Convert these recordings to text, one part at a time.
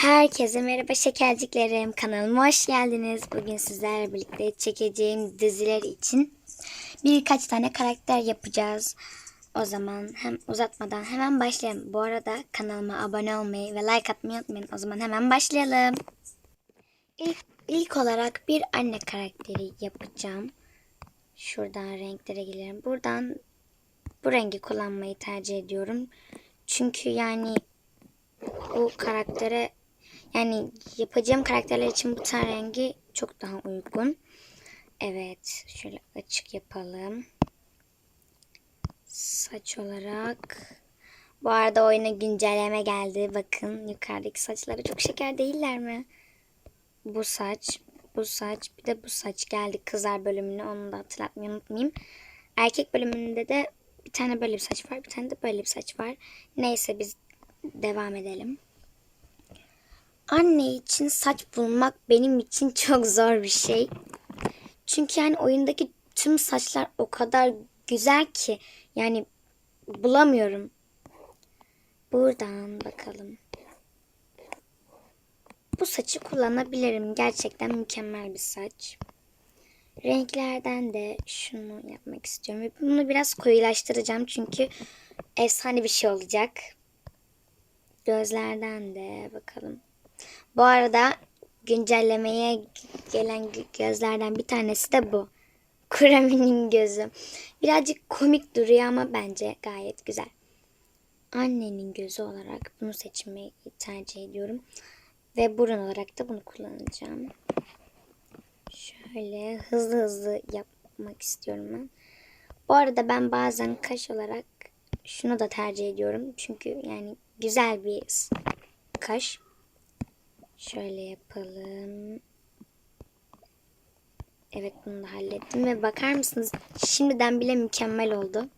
Herkese merhaba şekerciklerim. Kanalıma hoş geldiniz. Bugün sizlerle birlikte çekeceğim diziler için birkaç tane karakter yapacağız. O zaman hem uzatmadan hemen başlayalım. Bu arada kanalıma abone olmayı ve like atmayı unutmayın. O zaman hemen başlayalım. İlk, ilk olarak bir anne karakteri yapacağım. Şuradan renklere gelirim. Buradan bu rengi kullanmayı tercih ediyorum. Çünkü yani bu karaktere yani yapacağım karakterler için bu ten rengi çok daha uygun. Evet şöyle açık yapalım. Saç olarak bu arada oyuna güncelleme geldi. Bakın yukarıdaki saçları çok şeker değiller mi? Bu saç, bu saç, bir de bu saç geldi kızlar bölümüne. Onu da hatırlatmayı unutmayayım. Erkek bölümünde de bir tane böyle bir saç var, bir tane de böyle bir saç var. Neyse biz devam edelim. Anne için saç bulmak benim için çok zor bir şey. Çünkü yani oyundaki tüm saçlar o kadar güzel ki yani bulamıyorum. Buradan bakalım. Bu saçı kullanabilirim. Gerçekten mükemmel bir saç. Renklerden de şunu yapmak istiyorum. Bunu biraz koyulaştıracağım çünkü efsane bir şey olacak. Gözlerden de bakalım. Bu arada güncellemeye gelen gözlerden bir tanesi de bu. Kurami'nin gözü. Birazcık komik duruyor ama bence gayet güzel. Annenin gözü olarak bunu seçmeyi tercih ediyorum. Ve burun olarak da bunu kullanacağım. Şöyle hızlı hızlı yapmak istiyorum ben. Bu arada ben bazen kaş olarak şunu da tercih ediyorum. Çünkü yani güzel bir kaş. Şöyle yapalım. Evet bunu da hallettim ve bakar mısınız şimdiden bile mükemmel oldu.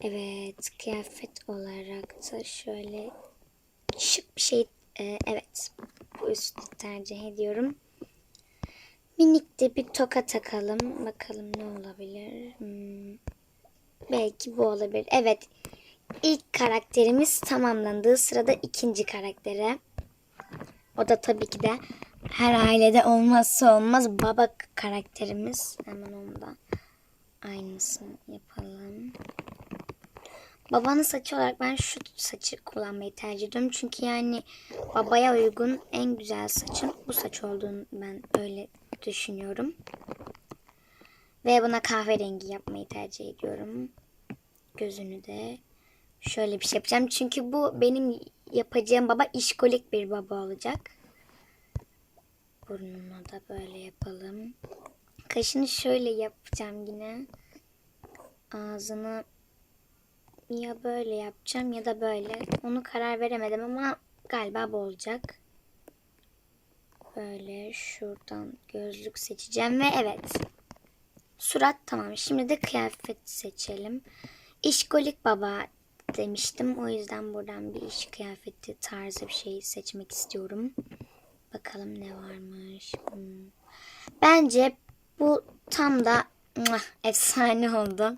Evet kıyafet olarak da şöyle şık bir şey e, evet bu üstü tercih ediyorum. Minik de bir toka takalım. Bakalım ne olabilir. Hmm. Belki bu olabilir. Evet ilk karakterimiz tamamlandığı sırada ikinci karaktere. O da tabii ki de her ailede olmazsa olmaz baba karakterimiz. Hemen onu da aynısını yapalım. Babanın saçı olarak ben şu saçı kullanmayı tercih ediyorum. Çünkü yani babaya uygun en güzel saçın bu saç olduğunu ben öyle düşünüyorum. Ve buna kahverengi yapmayı tercih ediyorum. Gözünü de şöyle bir şey yapacağım. Çünkü bu benim yapacağım baba işkolik bir baba olacak. Burnunu da böyle yapalım. Kaşını şöyle yapacağım yine. Ağzını ya böyle yapacağım ya da böyle. Onu karar veremedim ama galiba bu olacak. Böyle şuradan gözlük seçeceğim ve evet. Surat tamam. Şimdi de kıyafet seçelim. İşkolik baba demiştim. O yüzden buradan bir iş kıyafeti tarzı bir şey seçmek istiyorum. Bakalım ne varmış. Hmm. Bence bu tam da muah, efsane oldu.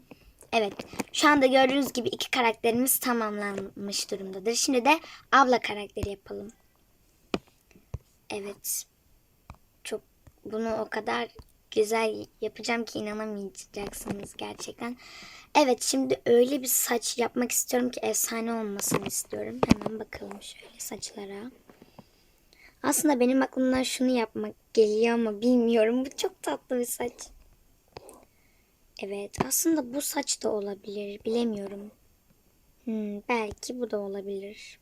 Evet. Şu anda gördüğünüz gibi iki karakterimiz tamamlanmış durumdadır. Şimdi de abla karakteri yapalım. Evet. Çok bunu o kadar güzel yapacağım ki inanamayacaksınız gerçekten. Evet şimdi öyle bir saç yapmak istiyorum ki efsane olmasını istiyorum. Hemen bakalım şöyle saçlara. Aslında benim aklımdan şunu yapmak geliyor ama bilmiyorum. Bu çok tatlı bir saç. Evet aslında bu saç da olabilir. Bilemiyorum. Hmm, belki bu da olabilir.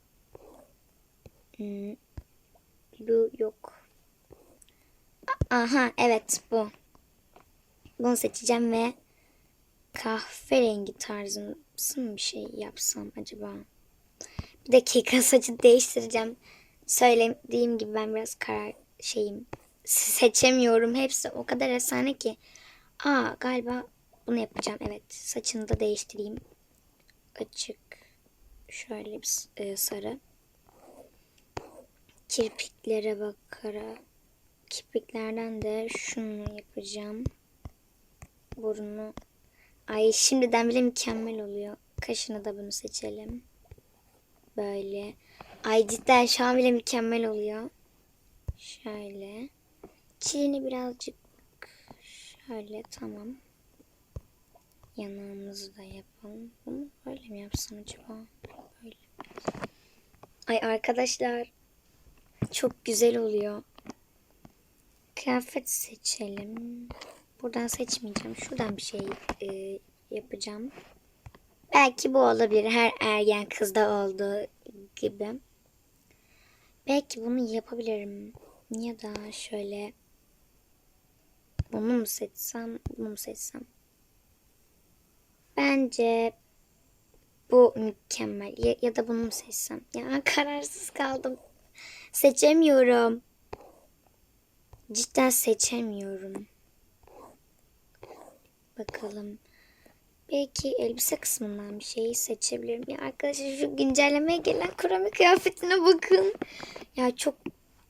Hmm, bu yok. Aha evet bu. Bunu seçeceğim ve kahverengi tarzımsı mı bir şey yapsam acaba? Bir dakika saçı değiştireceğim. Söylediğim gibi ben biraz karar şeyim. Seçemiyorum. Hepsi o kadar efsane ki. Aa galiba bunu yapacağım. Evet. Saçını da değiştireyim. Açık. Şöyle bir e, sarı. Kirpiklere bakarak. Kirpiklerden de şunu yapacağım. Burnu. Ay şimdiden bile mükemmel oluyor. Kaşını da bunu seçelim. Böyle. Ay cidden şu an bile mükemmel oluyor. Şöyle. Çilini birazcık şöyle tamam. Yanağımızı da yapalım. Bunu böyle mi yapsam acaba? Böyle. Ay arkadaşlar. Çok güzel oluyor. Kıyafet seçelim. Buradan seçmeyeceğim. Şuradan bir şey e, yapacağım. Belki bu olabilir. Her ergen kızda olduğu gibi. Belki bunu yapabilirim. Ya da şöyle bunu mu seçsem, bunu mu seçsem? Bence bu mükemmel. Ya, ya da bunu mu seçsem? Ya kararsız kaldım. Seçemiyorum. Cidden seçemiyorum. Bakalım. Belki elbise kısmından bir şeyi seçebilirim. Ya arkadaşlar şu güncellemeye gelen kurami kıyafetine bakın. Ya çok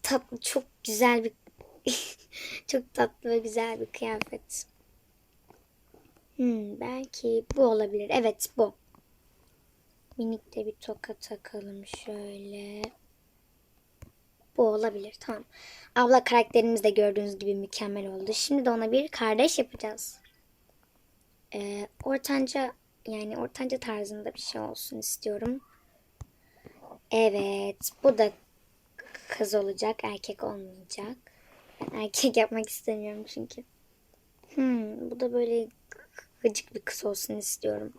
tatlı, çok güzel bir çok tatlı ve güzel bir kıyafet. Hmm, belki bu olabilir. Evet bu. Minik de bir toka takalım şöyle. Bu olabilir. Tamam. Abla karakterimiz de gördüğünüz gibi mükemmel oldu. Şimdi de ona bir kardeş yapacağız. Ee, ortanca yani ortanca tarzında bir şey olsun istiyorum. Evet. Bu da kız olacak. Erkek olmayacak. Erkek yapmak istemiyorum çünkü. Hmm, bu da böyle gıcık bir kız olsun istiyorum.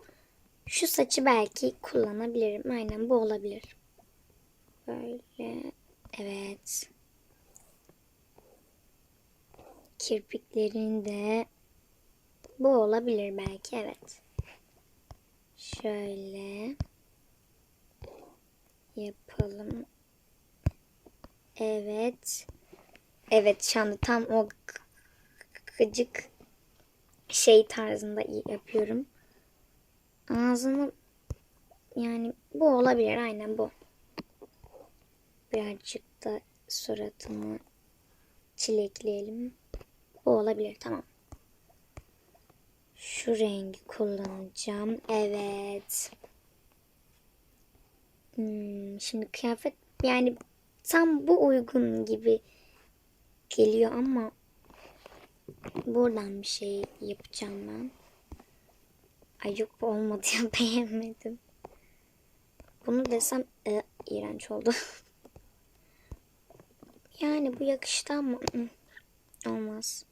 Şu saçı belki kullanabilirim. Aynen bu olabilir. Böyle. Evet. Kirpiklerin de bu olabilir belki. Evet. Şöyle yapalım. Evet. Evet şu anda tam o gıcık şey tarzında yapıyorum. Ağzını yani bu olabilir aynen bu. Birazcık da suratını çilekleyelim. Bu olabilir tamam. Şu rengi kullanacağım. Evet. Hmm, şimdi kıyafet yani tam bu uygun gibi geliyor ama buradan bir şey yapacağım ben. Ay yok bu olmadı ya beğenmedim. Bunu desem e, iğrenç oldu. yani bu yakıştı ama olmaz.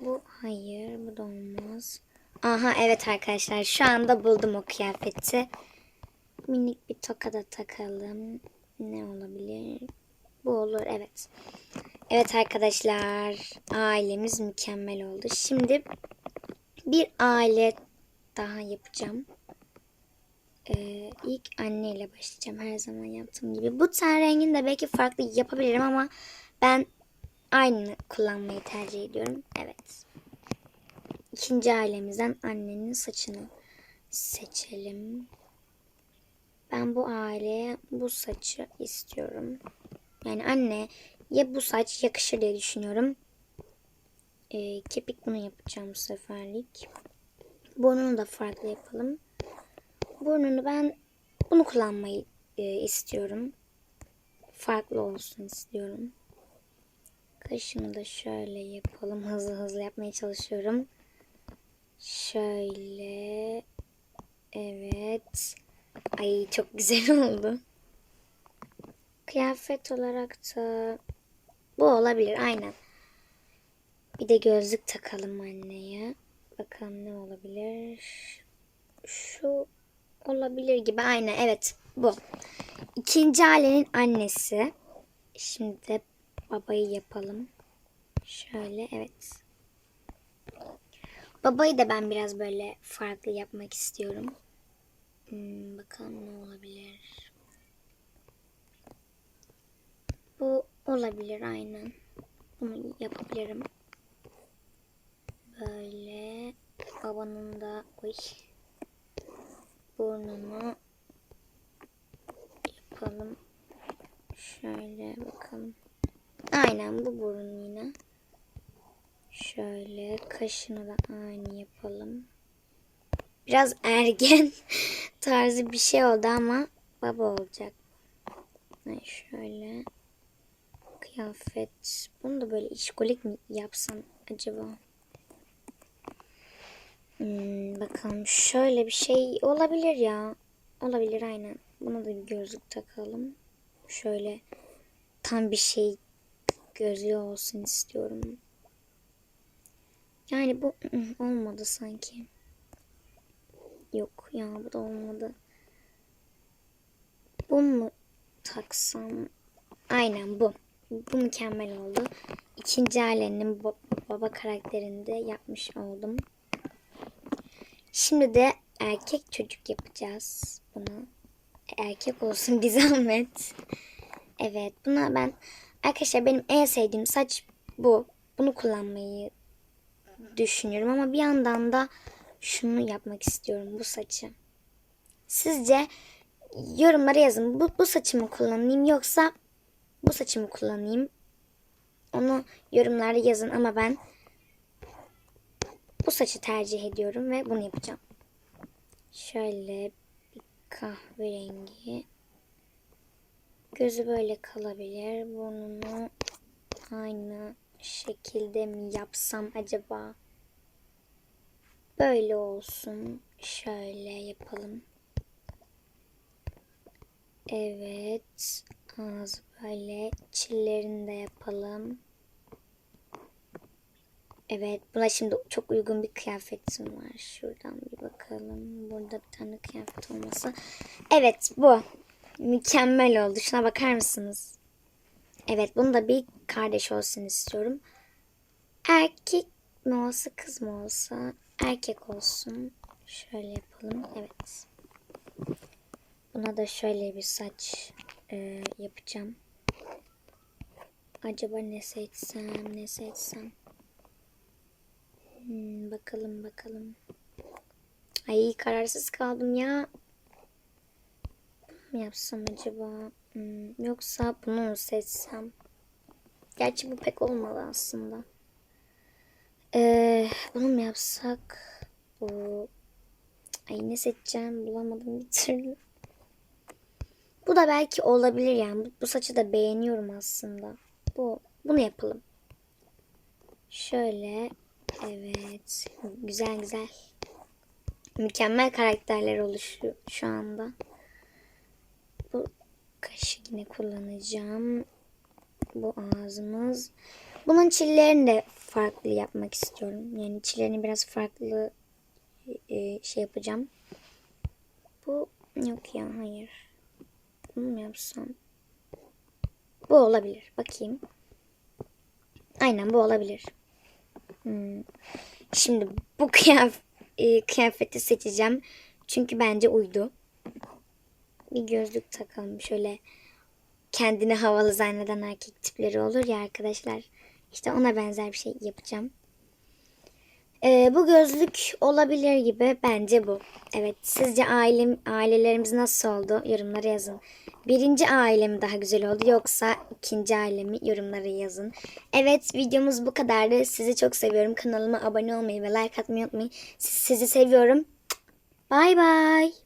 Bu hayır bu da olmaz. Aha evet arkadaşlar şu anda buldum o kıyafeti. Minik bir toka da takalım. Ne olabilir? Bu olur evet. Evet arkadaşlar ailemiz mükemmel oldu. Şimdi bir aile daha yapacağım. Ee, ilk anneyle başlayacağım her zaman yaptığım gibi. Bu ten rengini de belki farklı yapabilirim ama ben aynı kullanmayı tercih ediyorum. Evet. İkinci ailemizden annenin saçını seçelim. Ben bu aileye bu saçı istiyorum. Yani anne ya bu saç yakışır diye düşünüyorum. Ee, kepik bunu yapacağım bu seferlik. Burnunu da farklı yapalım. Burnunu ben bunu kullanmayı e, istiyorum. Farklı olsun istiyorum. Kaşını da şöyle yapalım. Hızlı hızlı yapmaya çalışıyorum. Şöyle. Evet. Ay çok güzel oldu. Kıyafet olarak da bu olabilir aynen. Bir de gözlük takalım anneye. Bakalım ne olabilir. Şu olabilir gibi aynen evet bu. İkinci ailenin annesi. Şimdi de babayı yapalım. Şöyle evet. Babayı da ben biraz böyle farklı yapmak istiyorum. Hmm, bakalım ne olabilir. Bu olabilir aynen. Bunu yapabilirim. Böyle babanın da oy, burnunu yapalım. Şöyle bakalım. Aynen bu burun yine. Şöyle kaşını da aynı yapalım. Biraz ergen tarzı bir şey oldu ama baba olacak. Ay şöyle. Kıyafet. Bunu da böyle işkolik mi yapsam acaba? Hmm, bakalım şöyle bir şey olabilir ya. Olabilir aynen. Buna da bir gözlük takalım. Şöyle tam bir şey gözlüğü olsun istiyorum. Yani bu olmadı sanki. Yok ya bu da olmadı. Bu mu taksam? Aynen bu. Bu mükemmel oldu. İkinci ailenin ba- baba karakterinde yapmış oldum. Şimdi de erkek çocuk yapacağız bunu. Erkek olsun bir zahmet. Evet buna ben arkadaşlar benim en sevdiğim saç bu. Bunu kullanmayı düşünüyorum ama bir yandan da şunu yapmak istiyorum bu saçı. Sizce yorumlara yazın. Bu, bu saçımı kullanayım yoksa bu saçımı kullanayım. Onu yorumlara yazın ama ben bu saçı tercih ediyorum ve bunu yapacağım. Şöyle bir kahverengi. Gözü böyle kalabilir. Burnunu aynı şekilde mi yapsam acaba? Böyle olsun. Şöyle yapalım. Evet. Ağzı böyle. Çillerini de yapalım. Evet. Buna şimdi çok uygun bir kıyafetim var. Şuradan bir bakalım. Burada bir tane kıyafet olması. Evet bu. Mükemmel oldu. Şuna bakar mısınız? Evet. Bunu da bir kardeş olsun istiyorum. Erkek mi olsa kız mı olsa erkek olsun. Şöyle yapalım. Evet. Buna da şöyle bir saç e, yapacağım. Acaba ne seçsem ne seçsem. Hmm, bakalım bakalım. Ay kararsız kaldım ya. Mu yapsam acaba? Hmm, yoksa bunu mu seçsem? Gerçi bu pek olmadı aslında. Ee, bunu mu yapsak? Bu... Ay ne seçeceğim bulamadım bir türlü. Bu da belki olabilir yani. Bu, bu saçı da beğeniyorum aslında. Bu bunu yapalım. Şöyle evet güzel güzel. Mükemmel karakterler oluşuyor şu anda. Bu kaşı yine kullanacağım. Bu ağzımız. Bunun çillerini de farklı yapmak istiyorum. Yani çillerini biraz farklı e, şey yapacağım. Bu yok ya hayır. Bunu mu yapsam? Bu olabilir. Bakayım. Aynen bu olabilir. Hmm. Şimdi bu kıyaf e, kıyafeti seçeceğim. Çünkü bence uydu. Bir gözlük takalım. Şöyle kendini havalı zanneden erkek tipleri olur ya arkadaşlar. İşte ona benzer bir şey yapacağım. Ee, bu gözlük olabilir gibi bence bu. Evet sizce ailem, ailelerimiz nasıl oldu? Yorumlara yazın. Birinci aile daha güzel oldu yoksa ikinci aile mi? Yorumlara yazın. Evet videomuz bu kadardı. Sizi çok seviyorum. Kanalıma abone olmayı ve like atmayı unutmayın. Sizi seviyorum. Bay bay.